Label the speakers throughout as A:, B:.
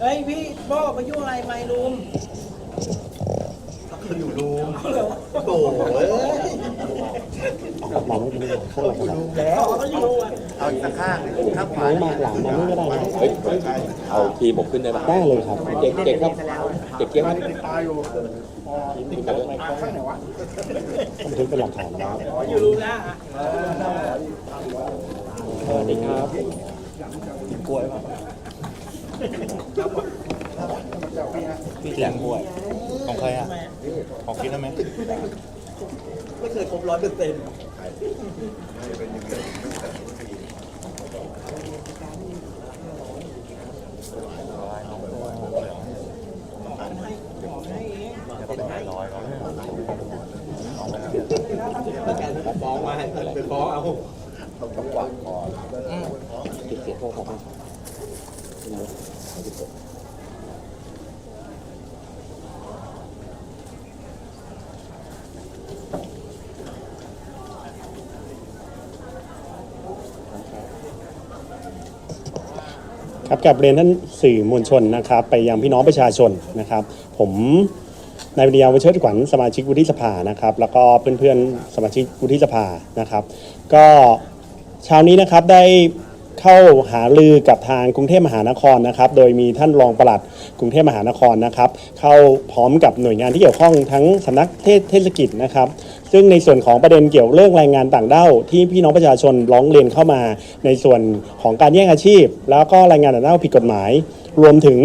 A: เฮ้ยพี่โบ้มายุ่งอะไรไม่ลุม
B: คืออยู่รูม
A: เหรอ
B: โอ้ย
C: หลังไม่เป็นข้างหลังครับ
B: แล้ว
A: อ๋อเขาอยู่อะ
B: เอาอีกสักข้างหนึ่งข้างขวา
C: น้องมาหลังมานี่ก็ได้นะ
D: เฮ้ยเอาทีมผมขึ้นได้ปะ
C: ได้เลยครับ
D: เด็กเด็กครับเด็กเกียร์ครับ
C: บันทึกเป็นหลักฐานนะครับ
A: อยู่รู้นะอะ
C: สวัสดีครับ
E: พี่แจกกล้วยของใครอะของกินได้ไหม
B: ไม่เคยครบร้อยเปอร์เซ็นต์
D: ฟ้องมาให้ไปฟ้องเอา
B: ต้องหวังก่อน
C: ติดเสียง โทรศัพท์ครับกับเรียนท่านสื่อมวลชนนะครับ ไปยังพี่น้องประชาชนนะครับ ผมนายวิทยาวิเชิดขวัญสมาชิกวุฒิสภานะครับ แล้วก็เพื่อนๆสมาชิกวุฒิสภานะครับ ก็เช้านี้นะครับได้ เข้าหาลือกับทางกรุงเทพมหานครนะครับ โดยมีท่านรองปลัดกรุงเทพมหานครนะครับ เข้าพร้อมกับหน่วยงานที่เกี่ยวข้องทั้งสำนักเทศเทศกิจนะครับ ซึ่งในส่วนของประเด็นเกี่ยวเรื่องแรงงานต่างด้าวที่พี่น้องประชาชนร้องเรียนเข้ามา ในส่วนของการแย่งอาชีพ แล้วก็แรงงานต่างด้าวผิดกฎหมาย รวมถึง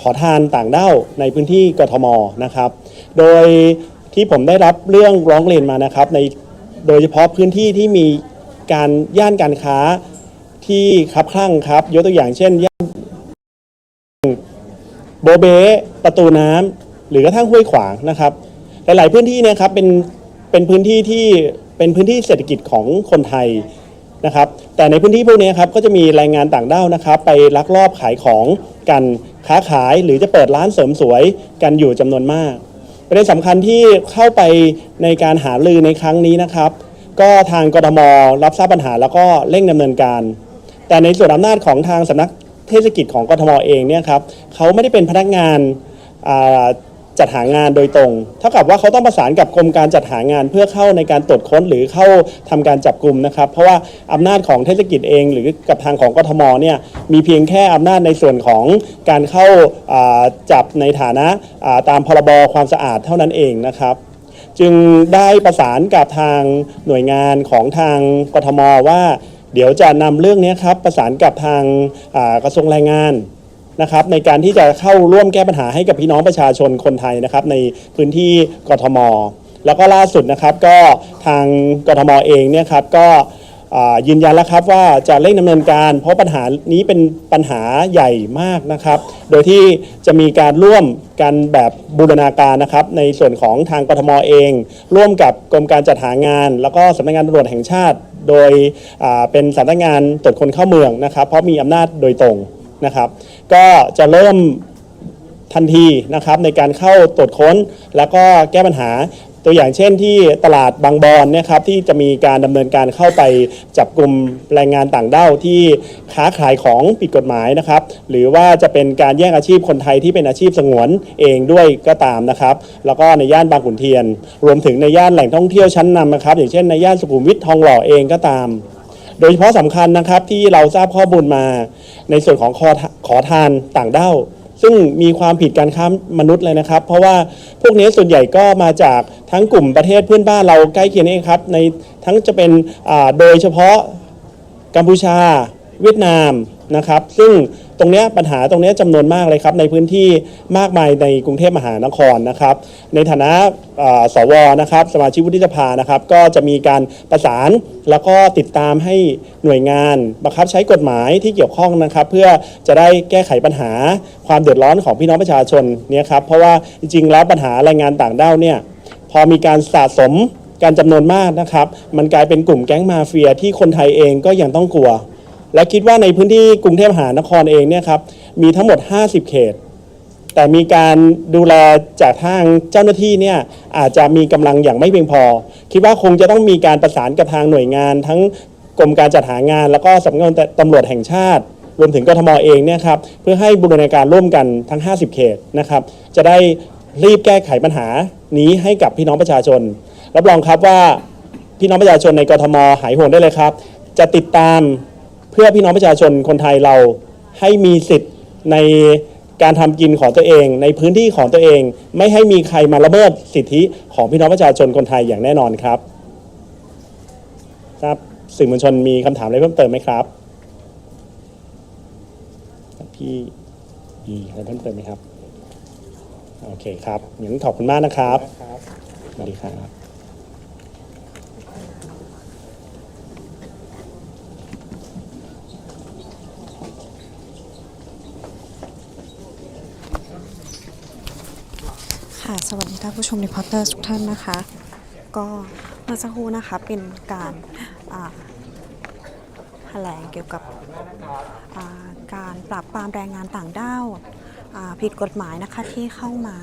C: ขอทานต่างด้าวในพื้นที่กทมนะครับ โดยที่ผมได้รับเรื่องร้องเรียนมานะครับในโดยเฉพาะพื้นที่ที่มีการย่านการค้า ที่คับคลั่งครับ ยกตัวอย่างเช่นย่านโบเบประตูน้ำหรือกระทั่งห้วยขวางนะครับ หลาย ๆ พื้นที่เนยครับเป็นเป็นพื้นที่ที่เป็นพื้นที่เศรษฐกิจของคนไทยนะครับ แต่ในพื้นที่พวกนี้ครับก็จะมีแรงงานต่างด้าวนะครับ ไปลักลอบขายของกันค้าขายหรือจะเปิดร้านเสริมสวยกันอยู่จำนวนมากประเด็นสำคัญที่เข้าไปในการหาลือในครั้งนี้นะครับ ก็ทางกรทมรับทราบปัญหาแล้วก็เร่งดำเนินการ แต่ในส่วนอำนาจของทางสำนักเทศกิจของกทมเองเนี่ยครับเขาไม่ได้เป็นพนักงานจัดหางานโดยตรง เท่ากับว่าเขาต้องประสานกับกรมการจัดหางานเพื่อเข้าในการตรวจค้นหรือเข้าทำการจับกลุ่มนะครับ เพราะว่าอำนาจของเทศกิจเอง หรือกับทางของกทมเนี่ยมีเพียงแค่อำนาจในส่วนของการเข้าจับในฐานะาตามพรบความสะอาดเท่านั้นเองนะครับ จึงได้ประสานกับทางหน่วยงานของทางกทมว่า เดี๋ยวจะนำเรื่องนี้ครับประสานกับทางกระทรวงแรงงานนะครับในการที่จะเข้าร่วมแก้ปัญหาให้กับพี่น้องประชาชนคนไทยนะครับในพื้นที่กทม แล้วก็ล่าสุดนะครับก็ทางกทมเองเนี่ยครับก็ยืนยันแล้วครับว่าจะเร่งดำเนินการ เพราะปัญหานี้เป็นปัญหาใหญ่มากนะครับ โดยที่จะมีการร่วมกันแบบบูรณาการนะครับ ในส่วนของทางกทมเอง ร่วมกับกรมการจัดหางาน แล้วก็สำนักงานตำรวจแห่งชาติ โดยเป็นสำนักงานตรวจคนเข้าเมืองนะครับ เพราะมีอำนาจโดยตรงนะครับ ก็จะเริ่มทันทีนะครับในการเข้าตรวจค้น แล้วก็แก้ปัญหา ตัวอย่างเช่นที่ตลาดบางบอนนะครับที่จะมีการดำเนินการเข้าไปจับกลุ่มแรงงานต่างด้าวที่ค้าขายของผิดกฎหมายนะครับหรือว่าจะเป็นการแย่งอาชีพคนไทยที่เป็นอาชีพสงวนเองด้วยก็ตามนะครับ แล้วก็ในย่านบางขุนเทียน รวมถึงในย่านแหล่งท่องเที่ยวชั้นนำนะครับ อย่างเช่นในย่านสุขุมวิททองหล่อเองก็ตาม โดยเฉพาะสำคัญนะครับที่เราทราบข้อมูลมา ในส่วนของขอขอทานต่างด้าว ซึ่งมีความผิดการค้ามนุษย์เลยนะครับ เพราะว่าพวกนี้ส่วนใหญ่ก็มาจากทั้งกลุ่มประเทศเพื่อนบ้านเราใกล้เคียงนี่เองครับในทั้งจะเป็นโดยเฉพาะกัมพูชา เวียดนามนะครับ ซึ่ง ตรงนี้ปัญหาตรงนี้จำนวนมากเลยครับในพื้นที่มากมายในกรุงเทพมหานครนะครับ ในฐานะสวนะครับสมาชิกวุฒิสภานะครับ ก็จะมีการประสานแล้วก็ติดตามให้หน่วยงานบังคับใช้กฎหมายที่เกี่ยวข้องนะครับ เพื่อจะได้แก้ไขปัญหาความเดือดร้อนของพี่น้องประชาชนเนี่ยครับเพราะว่าจริงๆแล้วปัญหาแรงงานต่างด้าวเนี่ยพอมีการสะสมการจำนวนมากนะครับ มันกลายเป็นกลุ่มแก๊งมาเฟียที่คนไทยเองก็ยังต้องกลัว และคิดว่าในพื้นที่กรุงเทพมหานครเองเนี่ยครับมีทั้งหมด 50 เขต แต่มีการดูแลจากทางเจ้าหน้าที่เนี่ยอาจจะมีกำลังอย่างไม่เพียงพอ คิดว่าคงจะต้องมีการประสานกับทางหน่วยงาน ทั้งกรมการจัดหางาน แล้วก็สำนักงานตำรวจแห่งชาติ รวมถึงกทมเองเนี่ยครับเพื่อให้บูรณาการร่วมกันทั้ง 50 เขตนะครับจะได้รีบแก้ไขปัญหานี้ให้กับพี่น้องประชาชน รับรองครับว่าพี่น้องประชาชนในกทมหายห่วงได้เลยครับ จะติดตาม เพื่อพี่น้องประชาชนคนไทยเราให้มีสิทธิ์ในการทำกินของตัวเอง ในพื้นที่ของตัวเอง ไม่ให้มีใครมาละเมิดสิทธิของพี่น้องประชาชนคนไทยอย่างแน่นอนครับครับสื่อมวลชนมีคำถามอะไรเพิ่มเติมไหมครับพี่มีอะไรเพิ่มเติมไหมครับ โอเคครับงั้นขอบคุณมากนะครับสวัสดีครับ
F: ค่ะ สวัสดีท่านผู้ชมรีพอร์เตอร์ทุกท่านนะคะ ก็เมื่อสักครู่นะคะเป็นการแถลงเกี่ยวกับการปราบปรามแรงงานต่างด้าวผิดกฎหมายนะคะที่เข้ามา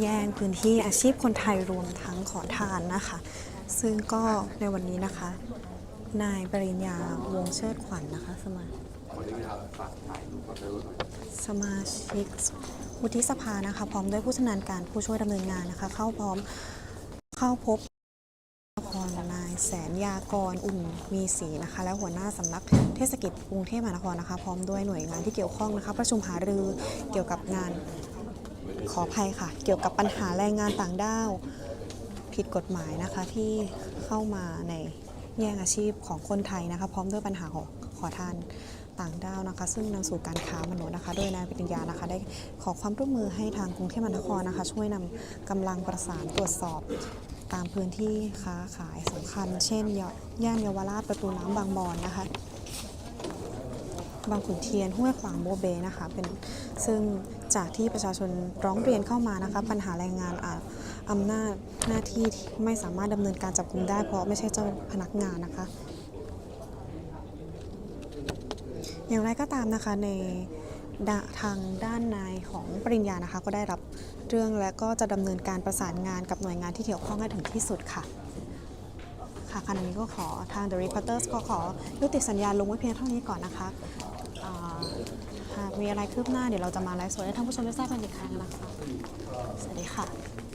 F: แย่งพื้นที่อาชีพคนไทยรวมทั้งขอทานนะคะ ซึ่งก็ในวันนี้นะคะ นายปริญญาวงเชิดขวัญนะคะสมา สมาชิกวุฒิสภานะคะ พร้อมด้วยผู้ชำนาญการผู้ช่วยดำเนินงานนะคะ เข้าพร้อมเข้าพบนครนายแสนยากรอุ่นมีศรีนะคะ และหัวหน้าสำนักเทศกิจกรุงเทพมหานครนะคะ พร้อมด้วยหน่วยงานที่เกี่ยวข้องนะคะ ประชุมหารือเกี่ยวกับงานขออภัยค่ะ เกี่ยวกับปัญหาแรงงานต่างด้าวผิดกฎหมายนะคะที่เข้ามาในแย่งอาชีพของคนไทยนะคะ พร้อมด้วยปัญหาของขอทานต่างด้าวนะคะ ซึ่งนำสู่การค้ามนุษย์นะคะ โดยนายปริญญานะคะ ได้ขอความร่วมมือให้ทางกรุงเทพมหานครนะคะ ช่วยนำกำลังประสานตรวจสอบตามพื้นที่ค้าขายสำคัญ เช่นย่านเยาวราชประตูน้ำบางบอนนะคะ บางขุนเทียนห้วยขวางโบเบนะคะเป็นซึ่งจากที่ประชาชนร้องเรียนเข้ามานะคะปัญหาแรงงานอาอำนาจหน้าที่ที่ไม่สามารถดำเนินการจับกุมได้เพราะไม่ใช่เจ้าพนักงานนะคะ อย่างไรก็ตามนะคะในทางด้านนายของปริญญานะคะ ก็ได้รับเรื่องและก็จะดำเนินการประสานงานกับหน่วยงานที่เกี่ยวข้องให้ถึงที่สุดค่ะค่ะขณะนี้ก็ขอทาง The Reporters ก็ขอยุติสัญญาลงไว้เพียงเท่านี้ก่อนนะคะหากมีอะไรคืบหน้าเดี๋ยวเราจะมาไลฟ์สดให้ท่านผู้ชมได้ทราบกันอีกครั้งนะคะ สวัสดีค่ะ